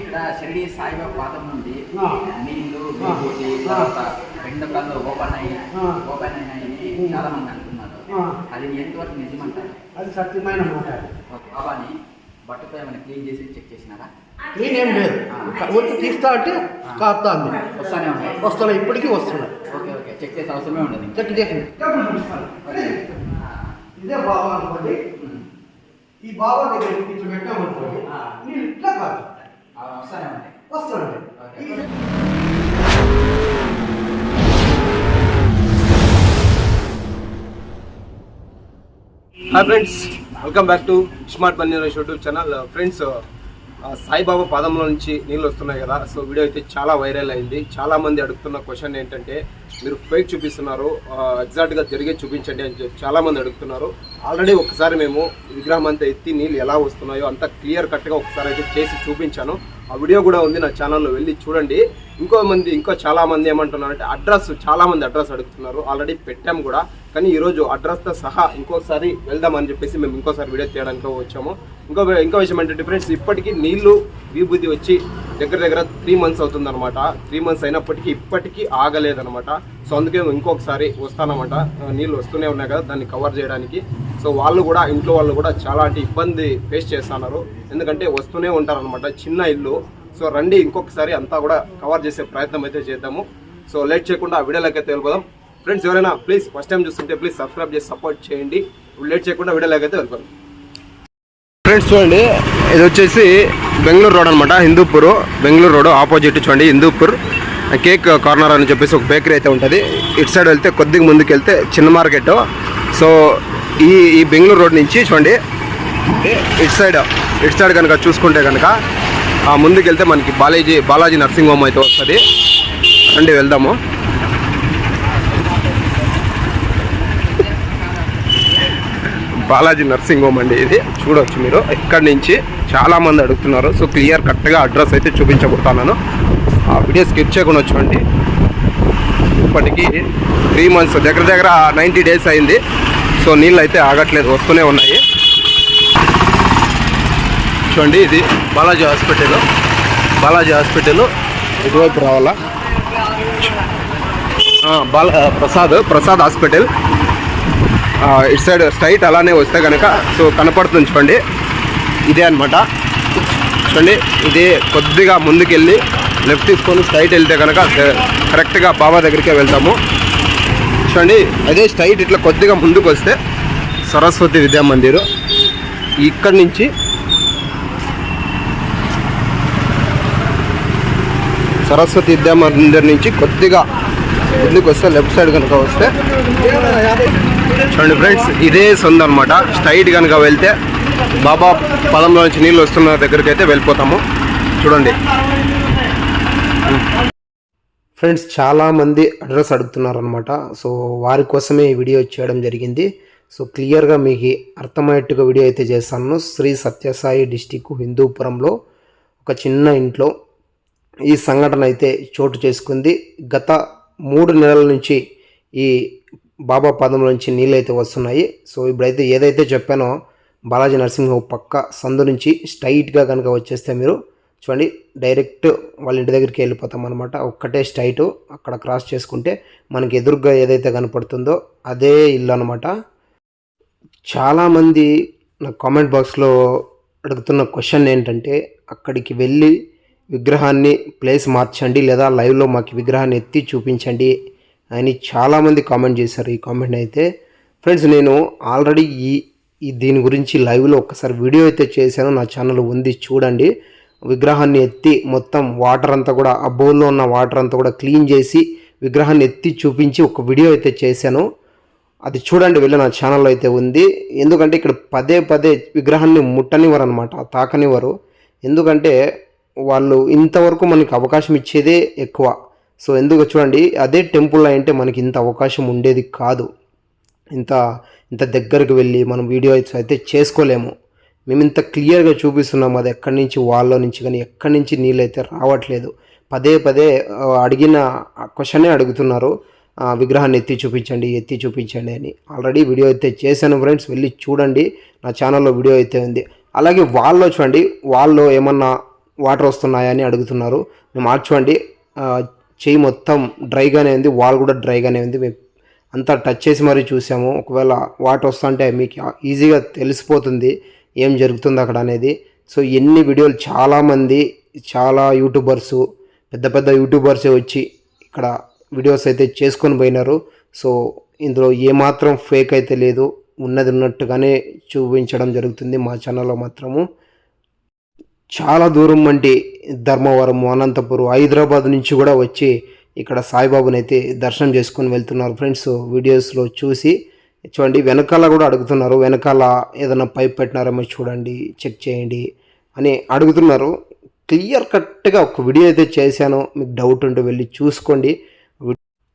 ఇక్కడ షిరిడి సాయిబాబా పాదం నుండి. నీళ్ళు. విభూతి. తర్వాత రెండు కళ్ళు ఓపెన్ అయ్యి. ఓపెన్ అయినాయని చాలా మంది అంటున్నారు. అది ఎంతవరకు నిజమంటారు? అది సత్యమైన మాట. బాబాని బట్టతో ఏమైనా క్లీన్ చేసి చెక్ చేసినారా? క్లీన్ ఏం లేదు. ఒత్తి తీస్తా అంటే కాస్తా అంది. వస్తానే ఉన్నాయి వస్తున్నా ఇప్పటికీ వస్తున్నా. Okay okay. చెక్ చేసే అవసరమే ఉండదు. చెక్ చేసి. ఇదే బాబా అనుకోండి. ఈ బాబా దగ్గర ఇట్లా పెట్టామనుకోండి. నీళ్ళు ఇట్లా కాదు. వస్తానే ఉంటాయి. Hi friends welcome back to smart paneer YouTube channel friends Saibaba పాదంలో నుంచి నీళ్ళు వస్తున్నాయి కదా సో వీడియో అయితే చాలా వైరల్ అయింది. చాలా మంది అడుగుతున్న క్వశ్చన్ ఏంటంటే మీరు ఫేక్ చూపిస్తున్నారు ఎగ్జాక్ట్గా జరిగే చూపించండి అని చెప్పి చాలా మంది అడుగుతున్నారు. ఆల్రెడీ ఒకసారి మేము విగ్రహం అంతా ఎత్తి నీళ్ళు ఎలా వస్తున్నాయో అంత క్లియర్ కట్గా ఒకసారి అయితే చేసి చూపించాను. ఆ వీడియో కూడా ఉంది నా ఛానల్లో వెళ్ళి చూడండి. ఇంకో మంది ఇంకో చాలామంది ఏమంటున్నారంటే అడ్రస్ చాలామంది అడ్రస్ అడుగుతున్నారు. ఆల్రెడీ పెట్టాము కూడా. కానీ ఈరోజు అడ్రస్తో సహా ఇంకోసారి వెళ్దామని చెప్పేసి మేము ఇంకోసారి వీడియో తీయడానికి వచ్చాము. ఇంకో ఇంకో విషయం ఏంటంటే ఫ్రెండ్స్ ఇప్పటికీ నీళ్ళు విభూతి వచ్చి దగ్గర దగ్గర త్రీ మంత్స్ అవుతుందన్నమాట. త్రీ మంత్స్ అయినప్పటికీ ఇప్పటికీ ఆగలేదనమాట సో అందుకే ఇంకొకసారి వస్తానమాట. నీళ్ళు వస్తూనే ఉన్నాయి కదా దాన్ని కవర్ చేయడానికి. సో వాళ్ళు కూడా ఇంట్లో వాళ్ళు కూడా చాలా అంటే ఇబ్బంది ఫేస్ చేస్తున్నారు. ఎందుకంటే వస్తూనే ఉంటారనమాట చిన్న ఇల్లు. సో రండి ఇంకొకసారి అంతా కూడా కవర్ చేసే ప్రయత్నం అయితే చేద్దాము. సో లేట్ చేయకుండా ఆ వెళ్ళిపోదాం. ఫ్రెండ్స్ ఎవరైనా ప్లీజ్ ఫస్ట్ టైం చూస్తుంటే ప్లీజ్ సబ్స్క్రైబ్ చేసి సపోర్ట్ చేయండి. లేట్ చేయకుండా వీడియోలోకైతే వెళ్ళిపోదాం. ఫ్రెండ్స్ చూడండి ఇది వచ్చేసి బెంగళూరు రోడ్ అనమాట హిందూపూర్. బెంగళూరు రోడ్ ఆపోజిట్ చూడండి హిందూపూర్. కేక్ కార్నర్ అని చెప్పేసి ఒక బేకరీ అయితే ఉంటుంది. ఇటు సైడ్ వెళ్తే కొద్దిగా ముందుకు వెళ్తే చిన్న మార్కెట్. సో ఈ ఈ బెంగళూరు రోడ్ నుంచి చూడండి ఇటు సైడ్ ఇటు సైడ్ కనుక చూసుకుంటే కనుక ఆ ముందుకు వెళ్తే మనకి బాలాజీ బాలాజీ నర్సింగ్ హోమ్ అయితే వస్తుంది. రండి వెళ్దాము. బాలాజీ నర్సింగ్ హోమ్ అండి ఇది. చూడొచ్చు మీరు. ఇక్కడి నుంచి చాలా మంది అడుగుతున్నారు. సో క్లియర్ కరెక్ట్గా అడ్రస్ అయితే చూపించబోతున్నాను. ఆ వీడియో స్కిప్ చేయకుండా వచ్చండి ఇప్పటికీ త్రీ మంత్స్ దగ్గర దగ్గర నైంటీ డేస్ అయింది. సో నీళ్ళు అయితే ఆగట్లేదు. వస్తూనే ఉన్నాయి. చూడండి ఇది బాలాజీ హాస్పిటల్. బాలాజీ హాస్పిటల్. ఇటువైపు రావాలా? బాల ప్రసాద్ ప్రసాద్ హాస్పిటల్. ఇటు సైడ్ స్ట్రైట్ అలానే వస్తే కనుక సో కనపడుతుంది చూడండి. ఇదే అనమాట చూడండి ఇదే కొద్దిగా ముందుకెళ్ళి లెఫ్ట్ తీసుకొని స్ట్రైట్ వెళ్తే కనుక కరెక్ట్గా బాబా దగ్గరికే వెళ్తాము. చూడండి అదే స్ట్రైట్ ఇట్లా కొద్దిగా ముందుకు వస్తే సరస్వతి విద్యా మందిరు. ఇక్కడి నుంచి సరస్వతి విద్యా మందిర్ నుంచి కొద్దిగా ముందుకు వస్తే లెఫ్ట్ సైడ్ కనుక వస్తే చూడండి ఫ్రెండ్స్ ఇదే సొంత అనమాట స్ట్రైట్ కనుక వెళ్తే బాబా పదంలో నుంచి నీళ్ళు వస్తున్న దగ్గరికి అయితే వెళ్ళిపోతాము. చూడండి. ఫ్రెండ్స్ చాలామంది అడ్రస్ అడుగుతున్నారు అనమాట సో వారి కోసమే ఈ వీడియో చేయడం జరిగింది. సో క్లియర్గా మీకు అర్థమయ్యేట్టుగా వీడియో అయితే చేస్తాను. శ్రీ సత్యసాయి డిస్టిక్ హిందూపురంలో ఒక చిన్న ఇంట్లో ఈ సంఘటన అయితే చోటు చేసుకుంది. గత మూడు నెలల నుంచి ఈ బాబా పాదంలో నుంచి నీళ్ళు అయితే వస్తున్నాయి. సో ఇప్పుడైతే ఏదైతే చెప్పానో బాలాజీ నర్సింగ్ హోమ్ పక్క సందు నుంచి స్ట్రైట్గా కనుక వచ్చేస్తే మీరు చూడండి డైరెక్ట్ వాళ్ళ ఇంటి దగ్గరికి వెళ్ళిపోతాం అనమాట ఒక్కటే స్ట్రైట్ అక్కడ క్రాస్ చేసుకుంటే మనకి ఎదురుగా ఏదైతే కనపడుతుందో అదే ఇల్లు అనమాట చాలామంది నా కామెంట్ బాక్స్లో అడుగుతున్న క్వశ్చన్ ఏంటంటే అక్కడికి వెళ్ళి విగ్రహాన్ని ప్లేస్ మార్చండి లేదా లైవ్లో మాకు విగ్రహాన్ని ఎత్తి చూపించండి అని చాలామంది కామెంట్ చేశారు ఈ కామెంట్ అయితే. ఫ్రెండ్స్ నేను ఆల్రెడీ ఈ దీని గురించి లైవ్లో ఒక్కసారి వీడియో అయితే చేశాను. నా ఛానల్ ఉంది చూడండి. విగ్రహాన్ని ఎత్తి మొత్తం వాటర్ అంతా కూడా ఆ బౌల్లో ఉన్న వాటర్ అంతా కూడా క్లీన్ చేసి విగ్రహాన్ని ఎత్తి చూపించి ఒక వీడియో అయితే చేశాను. అది చూడండి వెళ్ళి నా ఛానల్లో అయితే ఉంది. ఎందుకంటే ఇక్కడ పదే పదే విగ్రహాన్ని ముట్టనివ్వరు అనమాట తాకనివ్వరు. ఎందుకంటే వాళ్ళు ఇంతవరకు మనకి అవకాశం ఇచ్చేదే ఎక్కువ. సో ఎందుకు చూడండి అదే టెంపుల్ అంటే మనకి ఇంత అవకాశం ఉండేది కాదు. ఇంత ఇంత దగ్గరకు వెళ్ళి మనం వీడియోస్ అయితే చేసుకోలేము. మేము ఇంత క్లియర్గా చూపిస్తున్నాము అది ఎక్కడి నుంచి వాళ్ళ నుంచి కానీ ఎక్కడి నుంచి నీళ్ళు అయితే రావట్లేదు. పదే పదే అడిగిన క్వశ్చనే అడుగుతున్నారు. విగ్రహాన్ని ఎత్తి చూపించండి ఎత్తి చూపించండి అని. ఆల్రెడీ వీడియో అయితే చేశాను ఫ్రెండ్స్ వెళ్ళి చూడండి. నా ఛానల్లో వీడియో అయితే ఉంది. అలాగే వాళ్ళు చూడండి వాళ్ళు ఏమన్నా వాటర్ వస్తున్నాయని అడుగుతున్నారు. మేము మార్చుకోండి చేయి చెయ్యి మొత్తం డ్రైగానే ఉంది వాల్ కూడా డ్రైగానే ఉంది. మేము అంతా టచ్ చేసి మరీ చూసాము. ఒకవేళ వాటర్ వస్తుంటే మీకు ఈజీగా తెలిసిపోతుంది ఏం జరుగుతుంది అక్కడ అనేది. సో ఎన్ని వీడియోలు చాలామంది చాలా యూట్యూబర్స్ పెద్ద పెద్ద యూట్యూబర్సే వచ్చి ఇక్కడ వీడియోస్ అయితే చేసుకొని పోయినారు. సో ఇందులో ఏమాత్రం ఫేక్ అయితే లేదు. ఉన్నది ఉన్నట్టుగానే చూపించడం జరుగుతుంది మా ఛానల్లో మాత్రము. చాలా దూరం వంటి ధర్మవరం అనంతపురం హైదరాబాద్ నుంచి కూడా వచ్చి ఇక్కడ సాయిబాబుని అయితే దర్శనం చేసుకొని వెళ్తున్నారు ఫ్రెండ్స్. వీడియోస్లో చూసి చూడండి. వెనకాల కూడా అడుగుతున్నారు. వెనకాల ఏదైనా పైప్ పెట్టినారేమో చూడండి. చెక్ చేయండి అని అడుగుతున్నారు. క్లియర్ కట్గా ఒక వీడియో అయితే చేశాను. మీకు డౌట్ ఉంటే వెళ్ళి చూసుకోండి.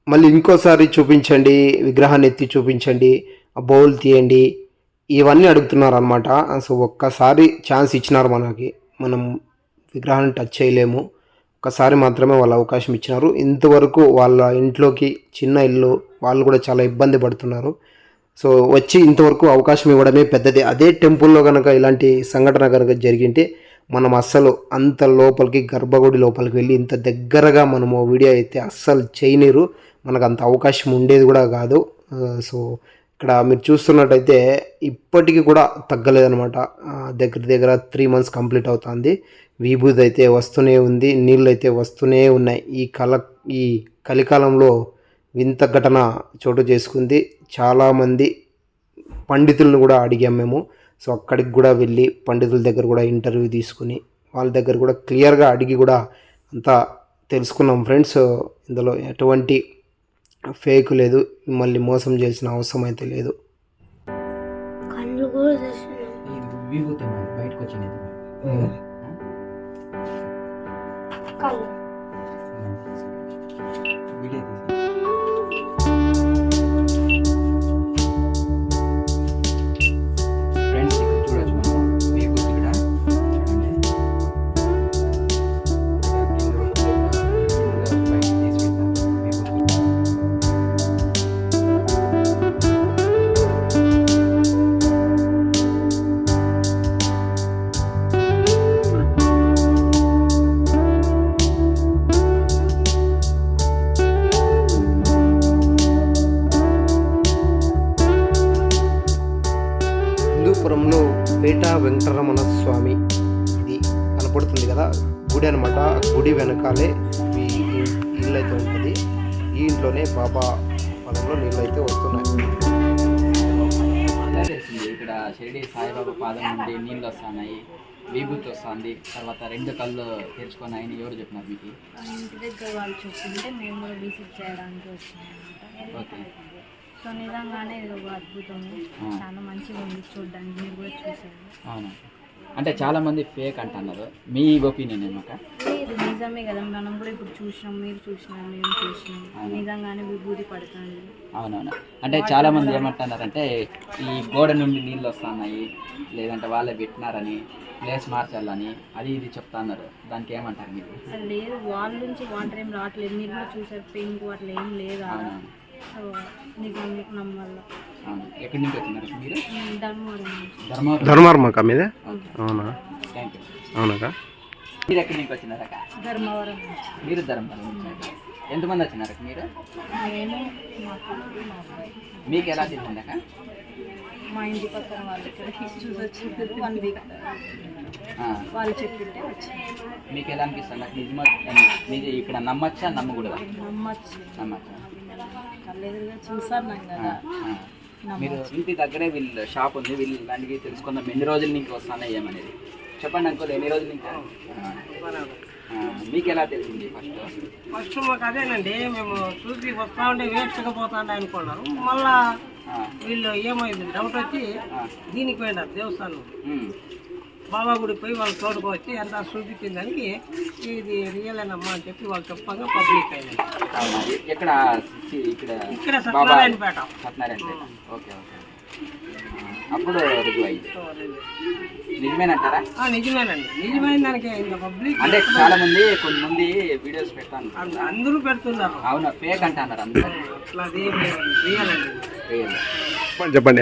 మళ్ళీ ఇంకోసారి చూపించండి. విగ్రహాన్ని ఎత్తి చూపించండి. బౌల్ తీయండి. ఇవన్నీ అడుగుతున్నారు అనమాట సో ఒక్కసారి ఛాన్స్ ఇచ్చినారు మనకి. మనం విగ్రహాన్ని టచ్ చేయలేము. ఒకసారి మాత్రమే వాళ్ళు అవకాశం ఇచ్చినారు. ఇంతవరకు వాళ్ళ ఇంట్లోకి చిన్న ఇల్లు వాళ్ళు కూడా చాలా ఇబ్బంది పడుతున్నారు. సో వచ్చి ఇంతవరకు అవకాశం ఇవ్వడమే పెద్దది. అదే టెంపుల్లో కనుక ఇలాంటి సంఘటన కనుక జరిగింటే మనం అస్సలు అంత లోపలికి గర్భగుడి లోపలికి వెళ్ళి ఇంత దగ్గరగా మనము వీడియో అయితే అస్సలు చేయనీరు. మనకు అంత అవకాశం ఉండేది కూడా కాదు. సో ఇక్కడ మీరు చూస్తున్నట్టయితే ఇప్పటికీ కూడా తగ్గలేదనమాట దగ్గర దగ్గర త్రీ మంత్స్ కంప్లీట్ అవుతుంది. విభూతి అయితే వస్తూనే ఉంది. నీళ్ళు అయితే వస్తూనే ఉన్నాయి. ఈ కల ఈ కలికాలంలో వింత ఘటన చోటు చేసుకుంది. చాలామంది పండితులను కూడా అడిగాం మేము. సో అక్కడికి కూడా వెళ్ళి పండితుల దగ్గర కూడా ఇంటర్వ్యూ తీసుకుని వాళ్ళ దగ్గర కూడా క్లియర్గా అడిగి కూడా అంతా తెలుసుకున్నాం ఫ్రెండ్స్ ఇందులో ఎటువంటి ఫేక్ లేదు మళ్ళీ మోసం చేసిన అవసరం అయితే లేదు బయటకు వచ్చినది బాబా పదంలో నీళ్ళు అయితే వస్తున్నాయి ఇక్కడ షిరిడి సాయిబాబా పాదం నుండి నీళ్ళు వస్తున్నాయి విభూతి వస్తుంది తర్వాత రెండు కళ్ళు తెరుచుకున్నాయని ఎవరు చెప్పినారు మీకు? ఇంటి దగ్గర వాళ్ళు చెప్తుంటే మేము కూడా విజిట్ చేయడానికి వచ్చినాం ఓకే. సో నిజంగానే ఇది ఒక అద్భుతం. చాలా మంచిగా ఉంది చూడడానికి మీరు కూడా చూసారు. అవును? అంటే చాలా మంది ఫేక్ అంటున్నారు. మీ ఒపీనియన్ ఏమక్క? ఇది నిజమే కదా. మనం కూడా ఇప్పుడు చూసినాం మీరు చూసినాం మేము చూసినాం. నిజంగానే విభూతి పడుతుంది. అవునవును? అంటే చాలా మంది ఏమంటున్నారంటే ఈ గోడ నుండి నీళ్ళు వస్తున్నాయి లేదంటే వాళ్ళే పెట్టినారని ప్లేస్ మార్చాలని అది ఇది చెప్తున్నారు. దానికి ఏమంటారు మీరు? అసలు లేదు వాళ్ళ నుంచి వాటర్ ఏం రావట్లేదు. మీరు కూడా చూసారు పెయింట్ అట్లా ఏం లేదు? సో నిజంగా నమ్మల్ల. అవును ఎక్కడి నుంచి వచ్చినారు మీరు? ధర్మవరం ధర్మార్మక మీద? అవునా. థ్యాంక్ యూ అవునకా? మీరు ఎక్కడి నుంచి వచ్చినారక్క ధర్మవరం మీరు ధర్మవరం. ఎంతమంది వచ్చినారు మీరు? మీకు ఎలా తెలిసిందక్క మా ఇంటి పక్కన వాళ్ళు ఇక్కడ చూసి వచ్చినారు వన్ వీక్ ఆ, వాళ్ళు చెప్తుంటే వచ్చినారు. మీకు ఎలా అనిపిస్తుంది నాకు నిజమా? నిజ ఇక్కడ నమ్మచ్చా నమ్మకూడదా? నమ్మచ్చు. నమ్మచ్చా. కళ్ళెదురుగా చూసాను కదా. మీరు ఇంటి దగ్గరే వీళ్ళు షాప్ ఉంది వీళ్ళు ఇలాంటివి తెలుసుకుందాం. ఎన్ని రోజుల నుంచి వస్తున్నాయి ఏమనేది? చెప్పండి అంకుల్ ఎన్ని రోజుల నుంచి మీకు ఎలా తెలిసింది ఫస్ట్ ఫస్ట్ మాకు అదేనండి మేము చూసి వస్తా ఉంటే వేస్ట్గా పోతాండే అనుకున్నారు. మళ్ళా వీళ్ళు ఏమైంది డౌట్ వచ్చి దీనికి పోయినారు దేవస్థానం. బాబా గుడికి పోయి వాళ్ళు తోడుకు వచ్చి ఎంత చూపించిన దానికి ఇది రియల్ అమ్మా అని చెప్పి వాళ్ళు చెప్పగా పబ్లిక్ అయింది ఇక్కడ ఇక్కడ Baba Satyanarayanapeta. Satyanarayana okay okay. అప్పుడు రుజువు అయింది. నిజమేనంటారా? ఆ, నిజమేనండి. నిజమైన దానికి ఇంకా పబ్లిక్ అంటే చాలా మంది కొంతమంది వీడియోస్ పెడతాను అంద- అందరూ పెడుతున్నారు. అవునా? ఫేక్ అంటున్నారు అందరూ. అట్లా చెప్పండి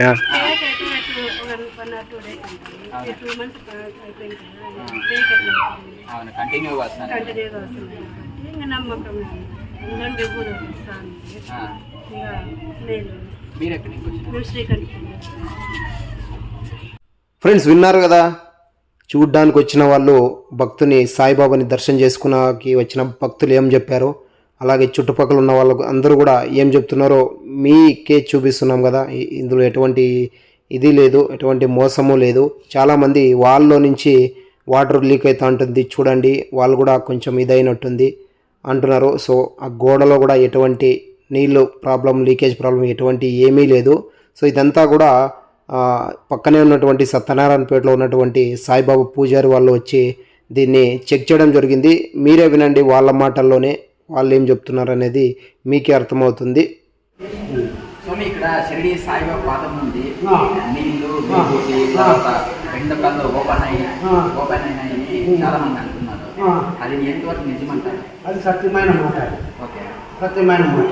one one or two days ఉంటుంది అవునా? టూ మంత్స్ అయిపోయింది కదా ఆ. బ్రేక్ ఎట్లా అవుతుంది అవును? కంటిన్యూగా వస్తున్నాను కంటిన్యూగా వస్తుంది కాబట్టి ఇంకా నమ్మకం ఎందుకంటే ఊరు వస్తాను. ఆ. ఇంకా నేను మీరు ఎక్కడి నుంచి వచ్చినారు? మేము శ్రీకంఠ ఫ్రెండ్స్ విన్నారు కదా? చూడ్డానికి వచ్చిన వాళ్ళు భక్తుని సాయిబాబాని దర్శనం చేసుకున్నకి వచ్చిన భక్తులు ఏం చెప్పారు? అలాగే చుట్టుపక్కల ఉన్న వాళ్ళు అందరూ కూడా ఏం చెప్తున్నారో మీకే చూపిస్తున్నాం కదా. ఇందులో ఎటువంటి ఇది లేదు ఎటువంటి మోసము లేదు. చాలామంది వాళ్ళలో నుంచి వాటర్ లీక్ అవుతూ ఉంటుంది. చూడండి వాళ్ళు కూడా కొంచెం ఇదైనట్టుంది అంటున్నారు. సో ఆ గోడలో కూడా ఎటువంటి నీళ్ళు ప్రాబ్లం లీకేజ్ ప్రాబ్లం ఎటువంటి ఏమీ లేదు. సో ఇదంతా కూడా పక్కనే ఉన్నటువంటి సత్యనారాయణపేటలో ఉన్నటువంటి సాయిబాబా పూజారి వాళ్ళు వచ్చి దీన్ని చెక్ చేయడం జరిగింది. మీరే వినండి వాళ్ళ మాటల్లోనే వాళ్ళు ఏం చెప్తున్నారు అనేది మీకే అర్థమవుతుంది. స్వామి ఇక్కడ షిరిడి సాయిబాబా పాదం ఉంది. నీళ్ళు విభూతి తర్వాత రెండు కళ్ళు ఓపెన్ అయ్యి ఓపెన్ అయినాయని చాలా మంది అంటున్నారు. అది ఎంతవరకు నిజమంటారు? అది సత్యమైన మాట ఓకే. సత్యమైన మాట.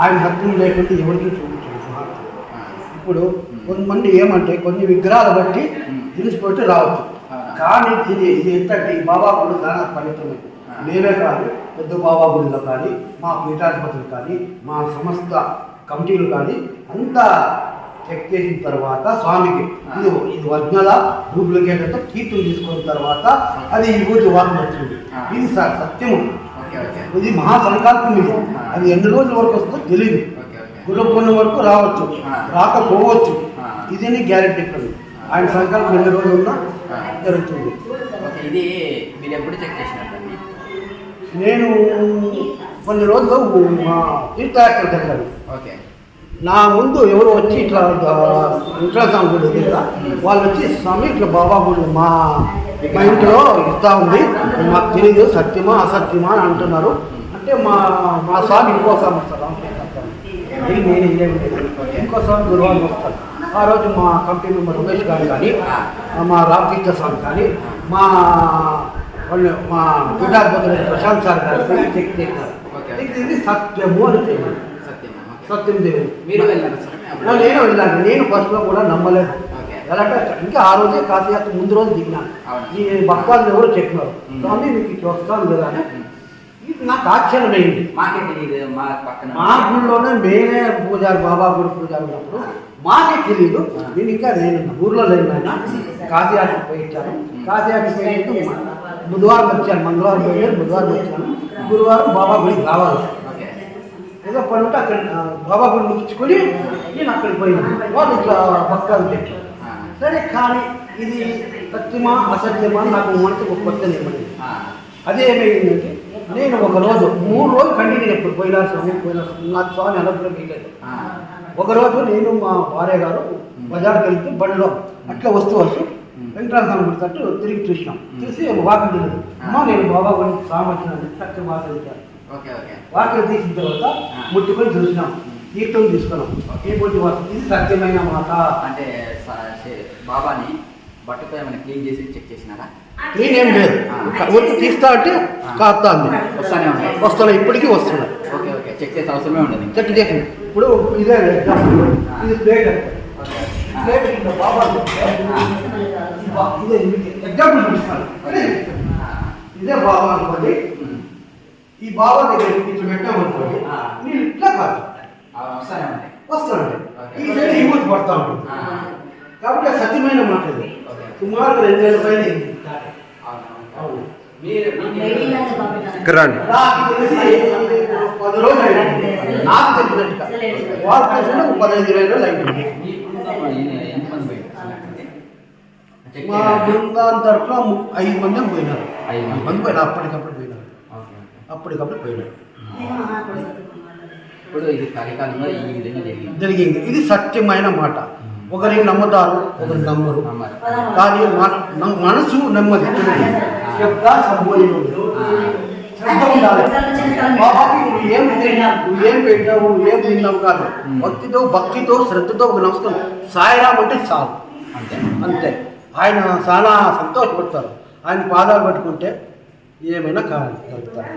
ఆయన సత్యం లేకుంటే ఎవరికి చూపించారు. ఇప్పుడు కొంతమంది ఏమంటే కొన్ని విగ్రహాలు బట్టి తెలిసిపోతే రావచ్చు. కానీ ఇది ఇది ఎంతంటే ఈ బాబా గుడి చాలా ఆ. మేమే కాదు పెద్ద బాబా గుడిలో కానీ మా పీఠాధిపతులు కానీ మా సమస్త కమిటీలు కానీ అంతా చెక్ చేసిన తర్వాత స్వామికి ఇది ఇది ఒరిజినల్ డూప్లికేట్ అంటే కీర్తులు తీసుకున్న తర్వాత అది ఈ ఊరి వాసన వచ్చింది. ఇది స- సత్యము. Okay okay. ఇది మహా సంకల్పం ఇది అది ఎన్ని రోజుల వరకు వస్తుందో తెలియదు ఓకే ఓకే. గురు పూర్ణిమ వరకు రావచ్చు. రాకపోవచ్చు. ఇదని గ్యారెంటీ ఇక్కడ ఆయన సంకల్పం ఎన్ని రోజులు ఉన్నా. జరుగుతుంది. ఇది మీరు ఎప్పుడు చెక్ చేసినారు దాన్ని నేను కొన్ని రోజులు మా తీర్థయాత్ర ఓకే. నా ముందు ఎవరు వచ్చి ఇట్లా ఇంట్రాసాం గుడి దగ్గర వాళ్ళు వచ్చి స్వామి ఇట్లా బాబా గుడి మా మా ఇంట్లో ఇస్తా ఉంది మాకు తెలియదు సత్యమా అసత్యమా అని అంటున్నారు అంటే మా మా స్వామి ఇంకో స్వామి వస్తారు నేను ఇదేమి. ఇంకో స్వామి గురువారం వస్తారు ఆ రోజు మా కంపెనీ మెంబర్ రమేష్ గారు కానీ మా రామకృష్ణ స్వామి కానీ మా వాళ్ళు మా పీఠాధిపతులు ప్రశాంత్ సార్ గారు కానీ చెక్ ఓకే. ఇది సత్యము అని తెలియదు. సత్యం దేవుడు మీరు వెళ్ళారు? నేను వెళ్ళాను నేను ఫస్ట్లో కూడా నమ్మలేదు. ఎలాంటే ఇంకా ఆ రోజే కాశీయాత్ర ముందు రోజు దిగినాను. ఈ భక్తాలు ఎవరు చెప్పినారు. స్వామి మీకు ఇట్లా వస్తాను కదా అని. ఇది నాకు ఆశ్చర్యం అయింది మాకే తెలియదు మా గుడిలోనే మేమే పూజారి బాబా గుడి పూజారి ఉన్నప్పుడు మాకే తెలియదు. నేను ఇంకా నేను ఊర్లో లేను ఆయన కాశీయాత్ర పోయి ఇచ్చాను కాశీయాత్ర పోయి బుధవారం వచ్చాను మంగళవారం పోయాను బుధవారం వచ్చాను. గురువారం బాబా గుడికి రావాలి. ఏదో పని ఉంటే అక్కడ బాబా గుడి ముగించుకొని నేను అక్కడికి పోయినాను వాళ్ళు ఇట్లా భక్తాలు పెట్టారు. సరే కానీ ఇది సత్యమా అసత్యమా నాకు మనసుకు ఒక కొత్త ఆ. అదే ఏమైందంటే నేను ఒక రోజు మూడు రోజులు కంటిన్యూ ఎప్పుడు పోయినా స్వామి పోయినా స్వామి, నాకు స్వామి అనుగ్రహం లేదు ఆ. ఒక రోజు నేను మా భార్య గారు బజార్కి వెళ్తే బండిలో అట్లా వస్తూ వస్తూ వెంకటరామ గుడి తట్టు తిరిగి చూసినాం. చూసి వాకి తెలియదు అమ్మ నేను బాబా గుడి స్వామి వచ్చినాను చక్కగా వాకి వాక్యం తీసిన తర్వాత ముట్టుకొని చూసినాం. కీర్తన తీసుకున్నాం. ఏ పొట్టి వాక్యం? ఇది సత్యమైన మాట. అంటే బాబాని బట్టతో ఏమైనా క్లీన్ చేసి చెక్ చేసినారా? క్లీన్ ఏం లేదు. ఒత్తి తీస్తా అంటే కాస్తా అంది. వస్తానే ఉన్నాయి వస్తున్నాయి ఇప్పటికీ వస్తున్నాయి. Okay okay. చెక్ చేసే అవసరమే ఉండదు. చెక్ చేసి ఇప్పుడు ఇదే ఇది ప్లేట్. ప్లేట్ బాబా ఇదే ఎగ్జాంపుల్. ఇదే బాబా అనుకోండి. ఈ బాబా దగ్గర ఇట్లా పెట్టామనుకోండి ఆ. నేను ఇట్లా కాదు. వస్తానండి. ఈ సైడ్ పడతా ఉంటుంది. ఆ. కాబట్టి సత్యమైన మాట ఇది. సుమారు పైన రండి. నాకు తెలిసి పది రోజులు అయింది నాకు తెలిసినట్టుగా వాళ్ళు తెలిసిన పదహైదు రోజులు అయింది. మీ. బృందాల తరఫున ఐదు మంది పోయినారు. ఐదు మంది. పోయినారు అప్పటికప్పుడు పోయినారు. అప్పటికప్పుడు పోయినారు ఇప్పుడు ఇది కలికాలంలో ఈ విధంగా జరిగింది. జరిగింది. ఇది సత్యమైన మాట. ఒకరిని నమ్ముతారు ఒకరు నమ్మరు. కానీ మన మన- మనసు నెమ్మది. శ్రద్ధ ఉండాలి. బాబాకి నువ్వు ఏం తిన్నావు నువ్వు ఏం పెట్టావు నువ్వు ఏం తిన్నావు కాదు. భక్తితో భక్తితో శ్రద్ధతో ఒక నమస్కారం. సాయిరామ్ అంటే చాలు. అంతే. అంతే. ఆయన చాలా సంతోషపడతారు. ఆయన పాదాలు పట్టుకుంటే ఏమైనా కావాలి. కలుగుతారు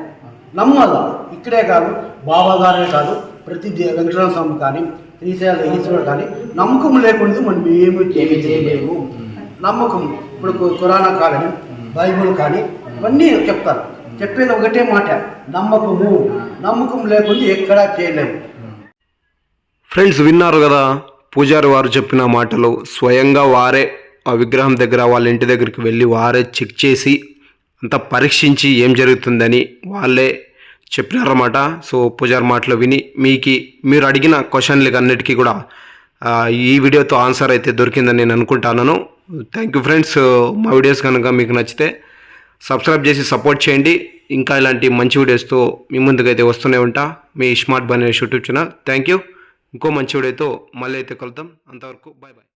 నమ్మాల ఇక్కడే కాదు బాబా గారే కాదు ప్రతి వెంకటరామ స్వామి కానీ ఈశాల ఈశ్వరుడు కానీ నమ్మకం లేకుండా మనం ఏమి ఏమీ చేయలేము. నమ్మకం ఇప్పుడు కు- ఖురానా కానీ బైబుల్ కానీ ఇవన్నీ చెప్తారు. చెప్పేది ఒకటే మాట నమ్మకము. నమ్మకం లేకుండా ఎక్కడా చేయలేము. ఫ్రెండ్స్ విన్నారు కదా పూజారి వారు చెప్పిన మాటలు స్వయంగా వారే ఆ విగ్రహం దగ్గర వాళ్ళ ఇంటి దగ్గరికి వెళ్ళి వారే చెక్ చేసి అంతా పరీక్షించి ఏం జరుగుతుందని వాళ్ళే చెప్పినారన్నమాట. సో పూజారి మాటలు విని మీకు మీరు అడిగిన క్వశ్చన్లకి అన్నిటికీ కూడా ఈ వీడియోతో ఆన్సర్ అయితే దొరికిందని నేను అనుకుంటున్నాను. థ్యాంక్ యూ ఫ్రెండ్స్ మా వీడియోస్ కనుక మీకు నచ్చితే సబ్స్క్రైబ్ చేసి సపోర్ట్ చేయండి. ఇంకా ఇలాంటి మంచి వీడియోస్తో మీ ముందుకైతే వస్తూనే ఉంటా. మీ smart bun YouTube channel. Thank you ఇంకో మంచి వీడియోతో మళ్ళీ అయితే కలుద్దాం. అంతవరకు బాయ్ బాయ్